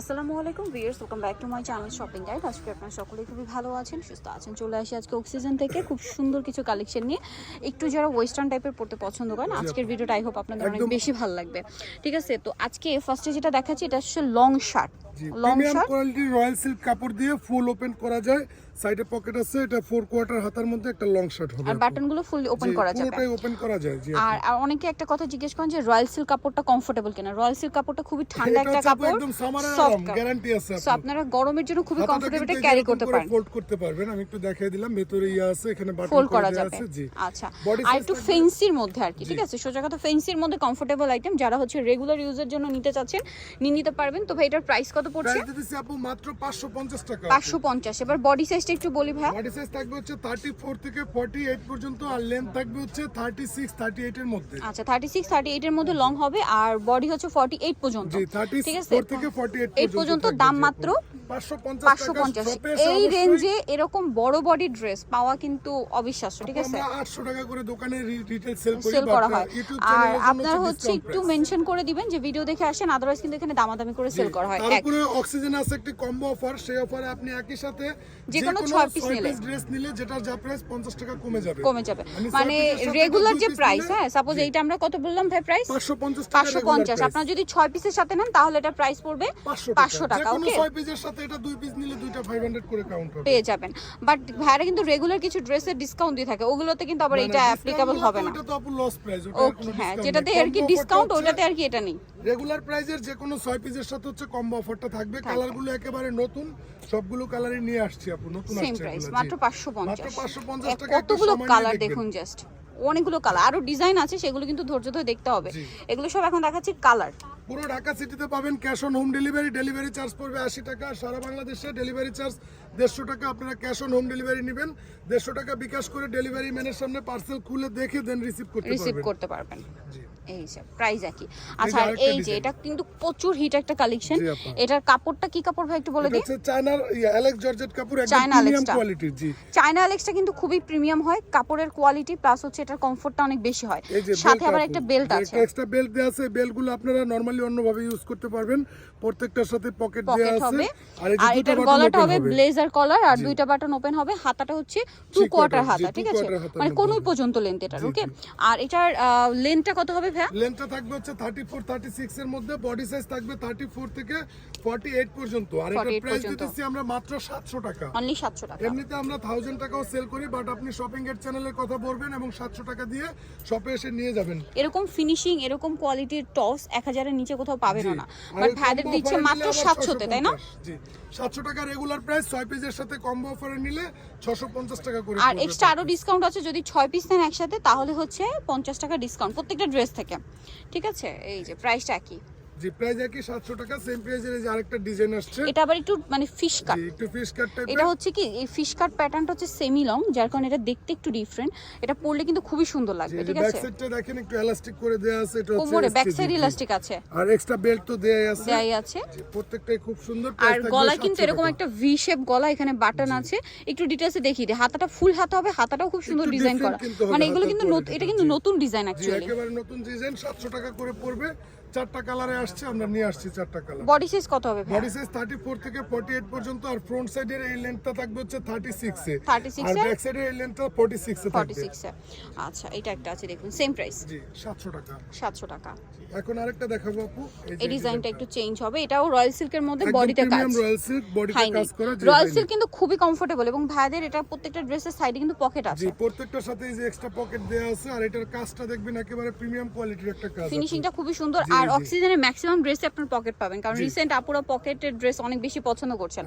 আসসালামু আলাইকুম viewers welcome back to my channel shopping guide. আজকে আপনারা সকলে খুবই ভালো আছেন সুস্থ আছেন। চলে আসি আজকে অক্সিজেন থেকে খুব সুন্দর কিছু কালেকশন নিয়ে। একটু যারা ওয়েস্টার্ন টাইপের পড়তে পছন্দ করেন আজকের ভিডিওটা আই হোপ আপনাদের অনেক বেশি ভালো লাগবে। ঠিক আছে তো আজকে ফার্স্টে যেটা দেখাচ্ছি এটা হচ্ছে লং শার্ট প্রিমিয়াম কোয়ালিটির রয়্যাল সিল্ক কাপড় দিয়ে ফুল ওপেন করা যায়। সাইডে পকেট আছে এটা ফোর কোয়ার্টার হাতার মধ্যে একটা লং শার্ট হবে আর বাটনগুলো ওপেন করা যাবে। পুরোটাই ওপেন করা যায় জি আর আর অনেকে একটা কথা জিজ্ঞেস করেন যে রয়্যাল সিল্ক কাপড়টা কমফোর্টেবল কিনা? রয়্যাল সিল্ক কাপড়টা খুবই ঠান্ডা একটা কাপড় একদম সামারের আরাম গ্যারান্টি আছে সো আপনারা। গরমের জন্য খুবই কমফোর্টেবল ক্যারি করতে পারেন। ফোল্ড করতে পারবেন আমি একটু দেখিয়ে দিলাম ভেতরে ইয়া আছে এখানে বাটন ফোল্ড করা যাবে। আছে জি। আচ্ছা। আর একটু ফেন্সির মধ্যে আর কি ঠিক আছে? সোজা কথা ফেন্সির মধ্যে কমফোর্টেবল আইটেম যারা হচ্ছে রেগুলার ইউজের জন্য নিতে চাচ্ছেন নিয়ে নিতে পারবেন। তো ভাই এটার প্রাইস কত পড়ছে? প্রাইস দিতেছি আপু মাত্র 550 টাকা পাঁচশো পঞ্চাশ। এবার বডি সাইজটা একটু বলি ভাই বডি সাইজ থাকবে হচ্ছে 34 থেকে 48 পর্যন্ত আর লেন্থ থাকবে হচ্ছে 36 38 এর মধ্যে। আচ্ছা থার্টি সিক্স থার্টি এইটের মধ্যে লং হবে আর বডি হচ্ছে ফর্টি এইট পর্যন্ত। জি 34 থেকে 48 পর্যন্ত দাম মাত্র 550 টাকা পঞ্চাশ। শপে এসে এই রেঞ্জে এরকম বড় বডি ড্রেস পাওয়া কিন্তু অবিশ্বাস্য ঠিক আছে? আমরা 800 টাকা করে দোকানে রিটেল সেল করি করা হয়। আর চ্যানেলের আপনারা হচ্ছে একটু মেনশন করে দিবেন যে ভিডিও দেখে আসেন আদারওয়াইজ কিন্তু এখানে দামাদামি করে সেল করা হয়। এক। তারপরে অক্সিজেন আছে একটি কম্বো অফার সেই অফারে আপনি একই সাথে যে কোনো ছয় piece নিলে। ড্রেস নিলে যেটা যা প্রাইস 50 টাকা কমে যাবে। কমে যাবে। মানে রেগুলার যে প্রাইস হ্যাঁ সাপোজ এইটা আমরা কত বললাম ভাই প্রাইস 550 টাকা পাঁচশো পঞ্চাশ। আপনার যদি ছয় পিসের সাথে নেন তাহলে এটা প্রাইস পড়বে 500 টাকা। ওকে 6 পিসের সাথে এটা দুই পিস নিলে দুইটা 500 করে কাউন্ট হবে। পেয়ে যাবেন। বাট ভাইরা কিন্তু রেগুলার কিছু ড্রেসের ডিসকাউন্ট দিয়ে থাকে। ওগুলোতে কিন্তু আবার এটা অ্যাপ্লিকেবল হবে না। ওটা তো আপু লস প্রাইস ওটা হ্যাঁ যেটাতে আর কি ডিসকাউন্ট ওটাতে আর কি এটা নেই। রেগুলার প্রাইজের যে কোনো 6 পিসের সাথে হচ্ছে কম্বো অফারটা থাকবে কালারগুলো একেবারে নতুন সবগুলো কালারই নিয়ে আসছি আপু নতুন আসছে। মাত্র পাঁচশো মাত্র পঞ্চাশ 550 টাকা কতগুলো কালার দেখুন জাস্ট অনেকগুলো কালার আরও ডিজাইন আছে সেগুলো কিন্তু ধৈর্য ধরে দেখতে হবে। এগুলো সব এখন দেখাচ্ছি কালার পুরো ঢাকা সিটিতে পাবেন cash on home delivery delivery charge পড়বে আশি টাকা সারা বাংলাদেশে ডেলিভারি চার্জ দেড়শো টাকা আপনারা ক্যাশ অন হোম ডেলিভারি নেবেন। দেড়শো টাকা বিকাশ করে ডেলিভারি ম্যানের সামনে পার্সেল খুলে দেখে দেন রিসিভ করতে রিসিভ করতে পারবেন। জি। এই যে প্রাইস একই। আচ্ছা আর এই যে এটা কিন্তু প্রচুর হিট একটা কালেকশন এটার কাপড়টা কি কাপড় ভাই একটু বলে দিই? হচ্ছে অ্যালেক্স জর্জেট কাপড় একদম চায়না প্রিমিয়াম কোয়ালিটির জি। চায়না আলেক্সটা কিন্তু খুবই প্রিমিয়াম হয় কাপড়ের কোয়ালিটি প্লাস হচ্ছে এটার কমফোর্টটা অনেক বেশি হয়। সাথে আবার একটা বেল্ট আছে। এক্সট্রা বেল্ট দেওয়া আছে বেল্টগুলো আপনারা নরমালি অন্যভাবে ইউজ করতে পারবেন। প্রত্যেকটার সাথে পকেট আছে। আর এটার গলাটা হবে ব্লেজার কলার আর দুইটা বাটন ওপেন হবে। হাতাটা হচ্ছে টু কোয়ার্টার হাতা ঠিক আছে? মানে কোনোই হবে। পর্যন্ত লেন্থ এটার ওকে আর এটার লেন্থটা কত হবে লেন্থটা থাকবে হচ্ছে 34 36 এর মধ্যে বডি সাইজ থাকবে 34 থেকে 48 পর্যন্ত। আর 48 প্রাইস দিতেছি আমরা মাত্র 700 টাকা। অনলি সাতশো টাকা। এমনিতে আমরা 1000 টাকাও সেল করি বাট আপনি শপিং এর চ্যানেলের কথা বলবেন এবং 700 টাকা দিয়ে শপে এসে নিয়ে যাবেন। এরকম ফিনিশিং এরকম কোয়ালিটির টপস এক হাজারের নিচে কোথাও পাবেন না বাট ভাইদের দিচ্ছে মাত্র নিলে আবার সাতশোতে তাই না? 650 জি। 700 টাকা রেগুলার প্রাইস 6 পিসের সাথে কম্বো অফারে নিলে 650 টাকা করে আর এক্সট্রা আরও ডিসকাউন্ট আছে যদি ছয় পিস নেন একসাথে তাহলে হচ্ছে পঞ্চাশ টাকা ডিসকাউন্ট প্রত্যেকটা ড্রেস থেকে। ঠিক আছে? এই যে প্রাইসটা একই। জি প্রাইস একই 700 টাকা সেম এই যে আরেকটা ডিজাইন আসছে। এটা আবার একটু মানে ফিশ কাট একটু ফিশ কাট এটা হচ্ছে কি এই ফিশ কাট প্যাটার্নটা হচ্ছে সেমি লং যার কারণে এটা দেখতে একটু ডিফারেন্ট এটা পরলে কিন্তু খুবই সুন্দর লাগবে ঠিক ব্যাক সাইডটা দেখেন একটু এলাস্টিক করে দেয়া আছে এটা হচ্ছে ব্যাক সাইড ইলাস্টিক আছে। আর এক্সট্রা বেল্ট তো দেয়াই আছে। দেয়াই আছে। প্রত্যেকটাই খুব সুন্দর আর গলায় কিন্তু এরকম একটা ভি শেপ গলা এখানে বাটন আছে। একটু ডিটেলসে দেখিয়ে দিই। হাতাটা ফুল হাতা হবে হাতাটাও খুব সুন্দর ডিজাইন করা। মানে এগুলো কিন্তু এটা কিন্তু নতুন ডিজাইন অ্যাকচুয়ালি একেবারে নতুন ডিজাইন 700 টাকা করে পড়বে। চারটা কালারে আসছে আমরা নিয়ে আসছি চারটা কালার বডি সাইজ কত হবে বডি সাইজ 34 থেকে 48 পর্যন্ত আর ফ্রন্ট সাইডের এই লেন্থটা থাকবে হচ্ছে 36 এ। 36 আর ব্যাক সাইডের এই লেন্থটা 46 এ থাকবে। 46 এ। আচ্ছা এটা একটা আছে দেখুন সেম প্রাইস জি 700 টাকা। 700 টাকা। এখন আরেকটা দেখাবো আপু এই ডিজাইনটা একটু। চেঞ্জ হবে এটাও রয়্যাল সিল্কের মধ্যে বডিতে কাজ। রয়্যাল সিল্ক বডিতে কাজ করা জি, রয়্যাল সিল্ক কিন্তু খুবই কমফোর্টেবল এবং ভাইদের এটা প্রত্যেকটা ড্রেসের সাইডে কিন্তু পকেট জি আছে। প্রত্যেকটার সাথে এই যে এক্সট্রা পকেট দেয়া আছে আর এটার কাজটা দেখবেন একেবারে প্রিমিয়াম কোয়ালিটির একটা কাজ। ফিনিশিংটা খুবই সুন্দর জি, আর অক্সিজেনের ম্যাক্সিমাম ড্রেসে আপনার পকেট পাবেন। কারণ রিসেন্ট আপুরা পকেটের ড্রেস অনেক বেশি পছন্দ করছেন।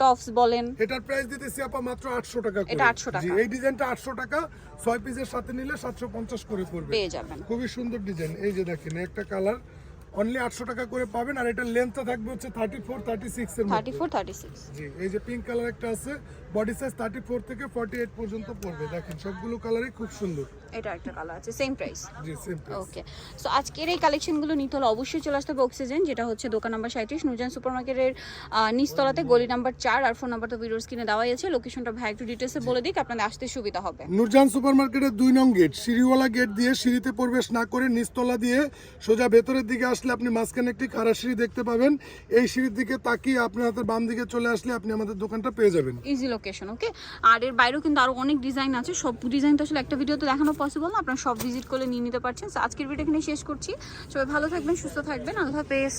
টপস বলেন। এটার প্রাইস দিতেছি আপা মাত্র 800 টাকা করে। এটা 800 টাকা। এই ডিজাইনটা 800 টাকা 6 পিসের সাথে নিলে 750 করে পড়বে। পেয়ে যাবেন। খুবই সুন্দর ডিজাইন এই যে দেখেন একটা কালার অনলি 800 টাকা করে পাবেন আর এটার লেন্থটা থাকবে হচ্ছে 34 36 এর মধ্যে। থার্টি ফোর থার্টি সিক্স জি এই যে পিঙ্ক কালার একটা আছে বডি সাইজ 34 থেকে 48 পর্যন্ত পড়বে। দেখেন সবগুলো কালারই খুব সুন্দর। এটা একটা কালার আছে সেম প্রাইস জি সেম প্রাইস ওকে সো আজকের এই কালেকশনগুলো নিতে হলে অবশ্যই চলে আসতে হবে অক্সিজেন যেটা হচ্ছে দোকান নাম্বার সাঁত্রিশ নুজান সুপার মার্কেটের নিচতলাতে গলি নাম্বার চার আর ফোন নাম্বার তো ভিডিওর স্ক্রিনে দেওয়াই আছে। লোকেশনটা ভাই একটু ডিটেলসে বলে দিক আপনাদের আসতে সুবিধা হবে। নূরজাহান সুপার মার্কেটের দুই নং গেট সিঁড়িওয়ালা গেট দিয়ে সিঁড়িতে প্রবেশ না করে নিচতলা দিয়ে সোজা ভেতরের দিকে আসলে আসলে আপনি মাঝখানে একটি কারা সিঁড়ি দেখতে পাবেন। এই সিঁড়ির দিকে তাকিয়ে আপনার হাতের বাম দিকে চলে আসলে আপনি আমাদের দোকানটা পেয়ে যাবেন। ইজি লোকেশন ওকে আর এর বাইরেও কিন্তু আরও অনেক ডিজাইন আছে। সব ডিজাইন তো আসলে একটা ভিডিওতে দেখানো পসিবল না। আপনারা সব ভিজিট করে নিয়ে নিতে পারছেন। আজকের ভিডিও এখানে শেষ করছি। সবাই ভালো থাকবেন, সুস্থ থাকবেন। আল্লাহ হাফেজ।